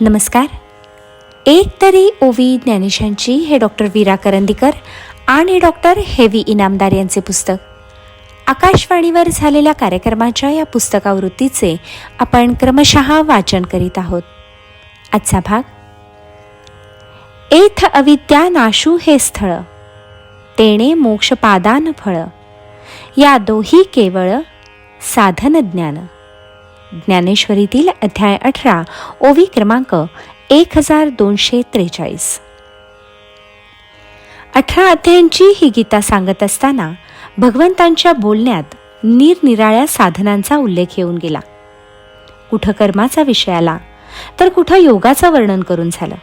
नमस्कार. एक तरी ओवी ज्ञानेशांची हे डॉक्टर वीरा करंदीकर आणि डॉक्टर हेवी इनामदार यांचे पुस्तक. आकाशवाणीवर झालेल्या कार्यक्रमाच्या या पुस्तकावृत्तीचे आपण क्रमशः वाचन करीत आहोत. आजचा भाग एथ अविद्या नाशू हे स्थळ तेणे मोक्षपादान फळ या दोही केवळ साधन ज्ञान. ज्ञानेश्वरीतील अध्याय अठरा ओवी क्रमांक एक हजार दोनशे त्रेचाळीस. अठरा अध्यायांची ही गीता सांगत असताना भगवंतांच्या बोलण्यात निरनिराळ्या साधनांचा उल्लेख येऊन गेला. कुठं कर्माचा विषय आला तर कुठं योगाचं वर्णन करून झालं.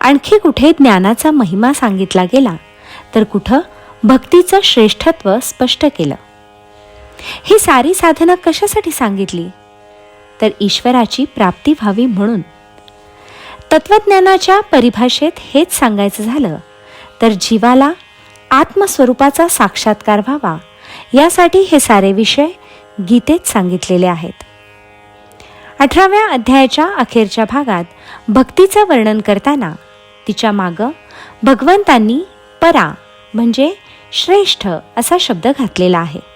आणखी कुठे ज्ञानाचा महिमा सांगितला गेला तर कुठं भक्तीचं श्रेष्ठत्व स्पष्ट केलं. ही सारी साधनं कशासाठी सांगितली? तर ईश्वराची प्राप्ती व्हावी म्हणून. तत्वज्ञानाच्या परिभाषेत हेच सांगायचं झालं तर जीवाला आत्मस्वरूपाचा साक्षात्कार व्हावा यासाठी हे सारे विषय गीतेत सांगितलेले आहेत. अठराव्या अध्यायाच्या अखेरच्या भागात भक्तीचं वर्णन करताना तिच्या मागं भगवंतांनी परा म्हणजे श्रेष्ठ असा शब्द घातलेला आहे.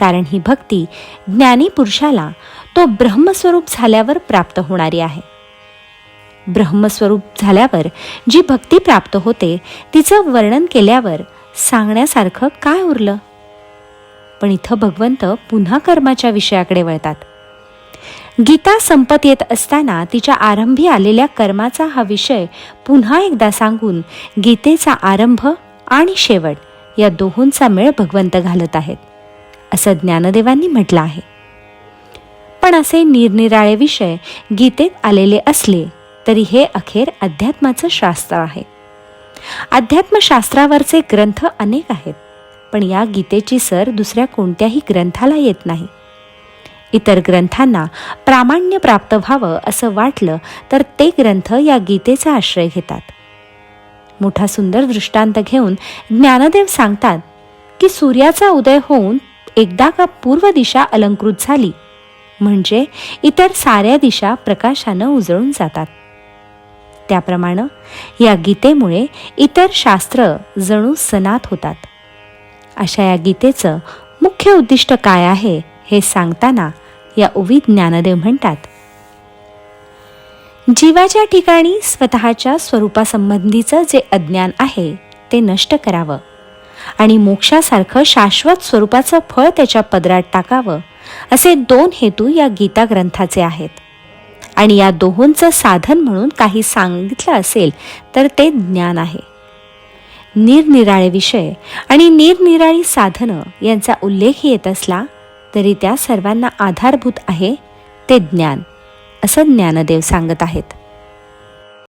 कारण ही भक्ती ज्ञानी पुरुषाला तो ब्रह्मस्वरूप झाल्यावर प्राप्त होणारी आहे. ब्रह्मस्वरूप झाल्यावर जी भक्ती प्राप्त होते तिचं वर्णन केल्यावर सांगण्यासारखं काय उरलं? पण इथं भगवंत पुन्हा कर्माच्या विषयाकडे वळतात. गीता संपत येत असताना तिच्या आरंभी आलेल्या कर्माचा हा विषय पुन्हा एकदा सांगून गीतेचा आरंभ आणि शेवट या दोहोंचा मेळ भगवंत घालत आहेत. असं ज्ञानदेवांनी म्हटलं आहे. पण असे निरनिराळे विषय गीतेत आलेले असले तरी हे अखेर अध्यात्माचं शास्त्र आहे. अध्यात्मशास्त्रावरचे ग्रंथ अनेक आहेत पण या गीतेची सर दुसऱ्या कोणत्याही ग्रंथाला येत नाही. इतर ग्रंथांना प्रामाण्य प्राप्त व्हावं असं वाटलं तर ते ग्रंथ या गीतेचा आश्रय घेतात. मोठा सुंदर दृष्टांत घेऊन ज्ञानदेव सांगतात की सूर्याचा उदय होऊन एकदा का पूर्व दिशा अलंकृत झाली म्हणजे इतर साऱ्या दिशा प्रकाशानं उजळून जातात. त्याप्रमाणे या गीतेमुळे इतर शास्त्र जणू सनात होतात. अशा या गीतेचं मुख्य उद्दिष्ट काय आहे हे सांगताना या ओवी ज्ञानदेव म्हणतात जीवाच्या ठिकाणी स्वतःच्या स्वरूपासंबंधीचं जे अज्ञान आहे ते नष्ट करावं. आणि मोक्षासारखं शाश्वत स्वरूपाचं फळ त्याच्या पदरात टाकावं. असे दोन हेतू या गीता ग्रंथाचे आहेत. आणि या दोहोंचं साधन म्हणून काही सांगितलं असेल तर ते ज्ञान आहे. निरनिराळे विषय आणि निरनिराळी साधनं यांचा उल्लेख येत असला तरी त्या सर्वांना आधारभूत आहे ते ज्ञान असं ज्ञानदेव सांगत आहेत.